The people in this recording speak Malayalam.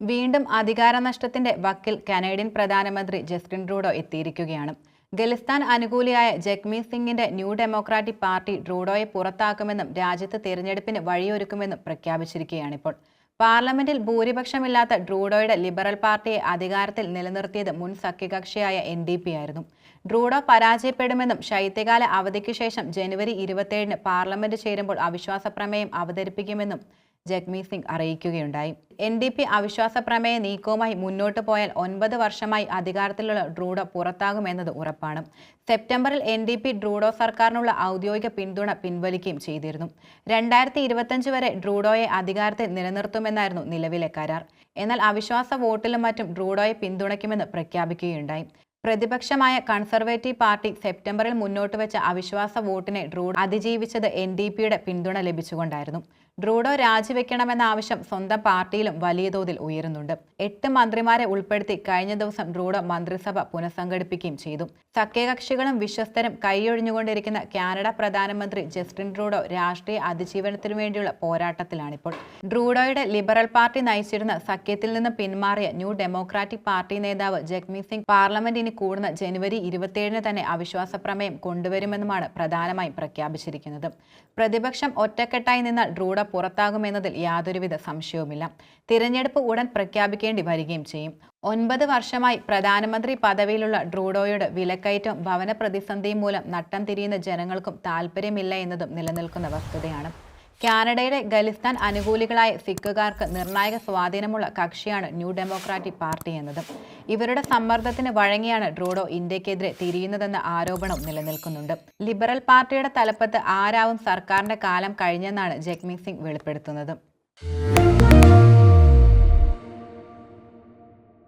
വീണ്ടും അധികാരനഷ്ടത്തിന്റെ വക്കിൽ കനേഡിയൻ പ്രധാനമന്ത്രി ജസ്റ്റിൻ ട്രൂഡോ എത്തിയിരിക്കുകയാണ്. ഖലിസ്ഥാൻ അനുകൂലിയായ ജഗ്മീത് സിംഗിന്റെ ന്യൂ ഡെമോക്രാറ്റിക് പാർട്ടി ട്രൂഡോയെ പുറത്താക്കുമെന്നും രാജ്യത്ത് തിരഞ്ഞെടുപ്പിന് വഴിയൊരുക്കുമെന്നും പ്രഖ്യാപിച്ചിരിക്കുകയാണിപ്പോൾ പാർലമെന്റിൽ ഭൂരിപക്ഷമില്ലാത്ത ഡ്രൂഡോയുടെ ലിബറൽ പാർട്ടിയെ അധികാരത്തിൽ നിലനിർത്തിയത് മുൻ സഖ്യകക്ഷിയായ എൻ ഡി പി ആയിരുന്നു. ഡ്രൂഡോ പരാജയപ്പെടുമെന്നും ശൈത്യകാല അവധിക്ക് ശേഷം ജനുവരി ഇരുപത്തിയേഴിന് പാർലമെന്റ് ചേരുമ്പോൾ അവിശ്വാസ പ്രമേയം അവതരിപ്പിക്കുമെന്നും ജഗ്മീത് സിംഗ് അറിയിക്കുകയുണ്ടായി. എൻ ഡി പി അവിശ്വാസ പ്രമേയ നീക്കവുമായി മുന്നോട്ട് പോയാൽ ഒൻപത് വർഷമായി അധികാരത്തിലുള്ള ഡ്രൂഡോ പുറത്താകുമെന്നത് ഉറപ്പാണ്. സെപ്റ്റംബറിൽ എൻ ഡി പി ഡ്രൂഡോ സർക്കാരിനുള്ള ഔദ്യോഗിക പിന്തുണ പിൻവലിക്കുകയും ചെയ്തിരുന്നു. രണ്ടായിരത്തി ഇരുപത്തഞ്ച് വരെ ഡ്രൂഡോയെ അധികാരത്തിൽ നിലനിർത്തുമെന്നായിരുന്നു നിലവിലെ കരാർ. എന്നാൽ അവിശ്വാസ വോട്ടിലും മറ്റും ഡ്രൂഡോയെ പിന്തുണയ്ക്കുമെന്ന് പ്രഖ്യാപിക്കുകയുണ്ടായി. പ്രതിപക്ഷമായ കൺസർവേറ്റീവ് പാർട്ടി സെപ്റ്റംബറിൽ മുന്നോട്ട് വെച്ച അവിശ്വാസ വോട്ടിനെ ഡ്രൂഡോ അതിജീവിച്ചത് എൻ ഡി പിയുടെ പിന്തുണ ലഭിച്ചുകൊണ്ടായിരുന്നു. ഡ്രൂഡോ രാജിവെക്കണമെന്ന ആവശ്യം സ്വന്തം പാർട്ടിയിലും വലിയ തോതിൽ ഉയരുന്നുണ്ട്. എട്ട് മന്ത്രിമാരെ ഉൾപ്പെടുത്തി കഴിഞ്ഞ ദിവസം ഡ്രൂഡോ മന്ത്രിസഭ പുനഃസംഘടിപ്പിക്കുകയും ചെയ്തു. സഖ്യകക്ഷികളും വിശ്വസ്തരും കൈയൊഴിഞ്ഞുകൊണ്ടിരിക്കുന്ന കാനഡ പ്രധാനമന്ത്രി ജസ്റ്റിൻ ഡ്രൂഡോ രാഷ്ട്രീയ അതിജീവനത്തിനു വേണ്ടിയുള്ള പോരാട്ടത്തിലാണിപ്പോൾ. ഡ്രൂഡോയുടെ ലിബറൽ പാർട്ടി നയിച്ചിരുന്ന സഖ്യത്തിൽ നിന്ന് പിന്മാറിയ ന്യൂ ഡെമോക്രാറ്റിക് പാർട്ടി നേതാവ് ജഗ്മീത് സിംഗ് പാർലമെന്റിന് കൂടുന്ന ജനുവരി ഇരുപത്തിയേഴിന് തന്നെ അവിശ്വാസ പ്രമേയം കൊണ്ടുവരുമെന്നുമാണ് പ്രധാനമായും പ്രഖ്യാപിച്ചിരിക്കുന്നത്. പ്രതിപക്ഷം ഒറ്റക്കെട്ടായി നിന്നാൽ ഡ്രൂഡ പുറത്താകുമെന്നതിൽ യാതൊരുവിധ സംശയവുമില്ല. തിരഞ്ഞെടുപ്പ് ഉടൻ പ്രഖ്യാപിക്കേണ്ടി വരികയും ചെയ്യും. ഒൻപത് വർഷമായി പ്രധാനമന്ത്രി പദവിയിലുള്ള ഡ്രൂഡോയുടെ വിലക്കയറ്റവും ഭവന പ്രതിസന്ധിയും മൂലം നട്ടം തിരിയുന്ന ജനങ്ങൾക്കും താല്പര്യമില്ല എന്നതും നിലനിൽക്കുന്ന വസ്തുതയാണ്. കാനഡയുടെ ഖലിസ്ഥാൻ അനുകൂലികളായ സിഖുകാർക്ക് നിർണായക സ്വാധീനമുള്ള കക്ഷിയാണ് ന്യൂ ഡെമോക്രാറ്റിക് പാർട്ടി എന്നത്. ഇവരുടെ സമ്മർദ്ദത്തിന് വഴങ്ങിയാണ് ട്രൂഡോ ഇന്ത്യക്കെതിരെ തിരിയുന്നതെന്ന ആരോപണം നിലനിൽക്കുന്നുണ്ട്. ലിബറൽ പാർട്ടിയുടെ തലപ്പത്ത് ആരാവും സർക്കാരിന്റെ കാലം കഴിഞ്ഞെന്നാണ് ജഗ്മീത് സിംഗ് വെളിപ്പെടുത്തുന്നത്.